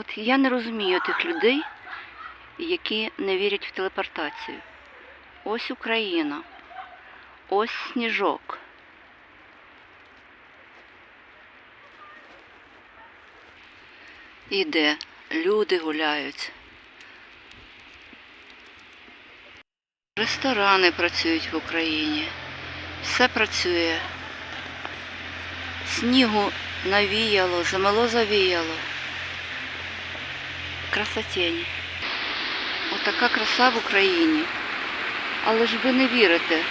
От я не розумію тих людей, які не вірять в телепортацію. Ось Україна, ось сніжок. Іде, люди гуляють. Ресторани працюють в Україні. Все працює. Снігу навіяло, замело завіяло. Красотень. Отака краса в Україні. Але ж ви не вірите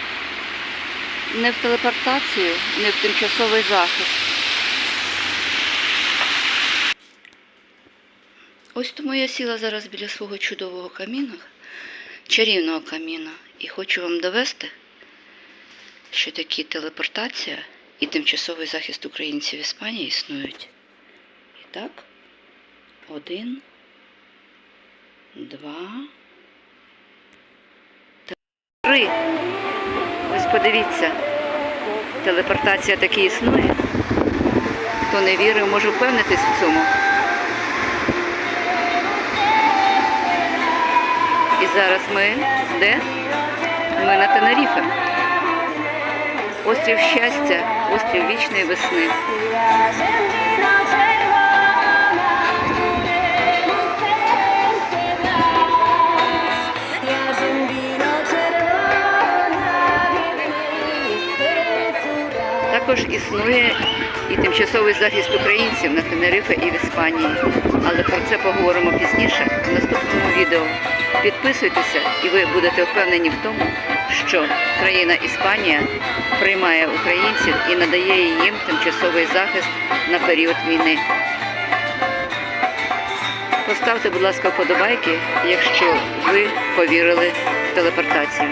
не в телепортацію, не в тимчасовий захист. Ось тому я сіла зараз біля свого чудового каміна, чарівного каміна, і хочу вам довести, що такі телепортація і тимчасовий захист українців в Іспанії існують. І так, один, два, три. Ось подивіться, телепортація таки існує. Хто не вірив, може впевнитись в цьому. І зараз ми де? Ми на Тенеріфе. Острів щастя, острів вічної весни. Також існує і тимчасовий захист українців на Тенерифе і в Іспанії. Але про це поговоримо пізніше в наступному відео. Підписуйтеся і ви будете впевнені в тому, що країна Іспанія приймає українців і надає їм тимчасовий захист на період війни. Поставте, будь ласка, вподобайки, якщо ви повірили в телепортацію.